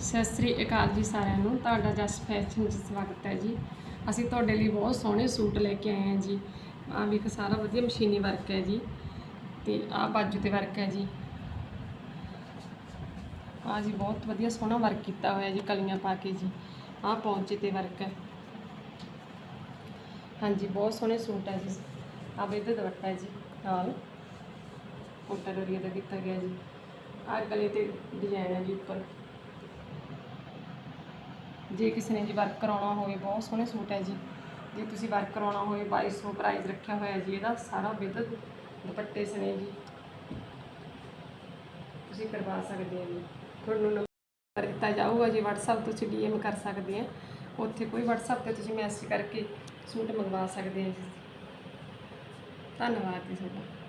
ਸਤਿ ਸ੍ਰੀ ਅਕਾਲ ਜੀ ਸਾਰਿਆਂ ਨੂੰ। ਤੁਹਾਡਾ ਜਸ ਫੈਸ਼ਨ ਵਿੱਚ ਸਵਾਗਤ ਹੈ ਜੀ। ਅਸੀਂ ਤੁਹਾਡੇ ਲਈ ਬਹੁਤ ਸੋਹਣੇ ਸੂਟ ਲੈ ਕੇ ਆਏ ਹਾਂ ਜੀ। ਆ ਵੀ ਇੱਕ ਸਾਰਾ ਵਧੀਆ ਮਸ਼ੀਨੀ ਵਰਕ ਹੈ ਜੀ ਤੇ ਆ ਬਾਜੂ ਤੇ ਵਰਕ ਹੈ ਜੀ। ਆ ਜੀ ਬਹੁਤ ਵਧੀਆ ਸੋਹਣਾ ਵਰਕ ਕੀਤਾ ਹੋਇਆ ਜੀ, ਕਲੀਆਂ ਪਾ ਕੇ ਜੀ। ਆ ਪੌਂਚੇ ਤੇ ਵਰਕ ਹੈ। ਹਾਂਜੀ, ਬਹੁਤ ਸੋਹਣੇ ਸੂਟ ਹੈ ਜੀ। ਆ ਵੀ ਇਹਦਾ ਦੁਪੱਟਾ ਹੈ ਜੀ ਨਾਲ। ਕੋਟਾ ਡੋਰੀਆ ਦਾ ਕੀਤਾ ਗਿਆ ਜੀ। ਆਹ ਗਲੇ ਤੇ ਡਿਜ਼ਾਈਨ ਹੈ ਜੀ ਉੱਪਰ। ਜੇ ਕਿਸੇ ਨੇ ਜੀ ਵਰਕ ਕਰਾਉਣਾ ਹੋਵੇ, ਬਹੁਤ ਸੋਹਣੇ ਸੂਟ ਹੈ ਜੀ। ਜੇ ਤੁਸੀਂ ਵਰਕ ਕਰਾਉਣਾ ਹੋਵੇ 2200 ਪ੍ਰਾਈਸ ਰੱਖਿਆ ਹੋਇਆ ਜੀ, ਇਹਦਾ ਸਾਰਾ ਵਿਦ ਦੁਪੱਟੇ ਸਣੇ ਜੀ। ਤੁਸੀਂ ਕਰਵਾ ਸਕਦੇ ਹੋ ਜੀ। ਤੁਹਾਨੂੰ ਨੰਬਰ ਦਿੱਤਾ ਜਾਊਗਾ ਜੀ, WhatsApp ਤੋਂ ਤੁਸੀਂ DM ਕਰ ਸਕਦੇ ਆ। ਉੱਥੇ ਕੋਈ WhatsApp ਤੇ ਤੁਸੀਂ ਮੈਸੇਜ ਕਰਕੇ ਸੂਟ ਮੰਗਵਾ ਸਕਦੇ ਆ ਜੀ। ਧੰਨਵਾਦ ਜੀ ਤੁਹਾਡਾ।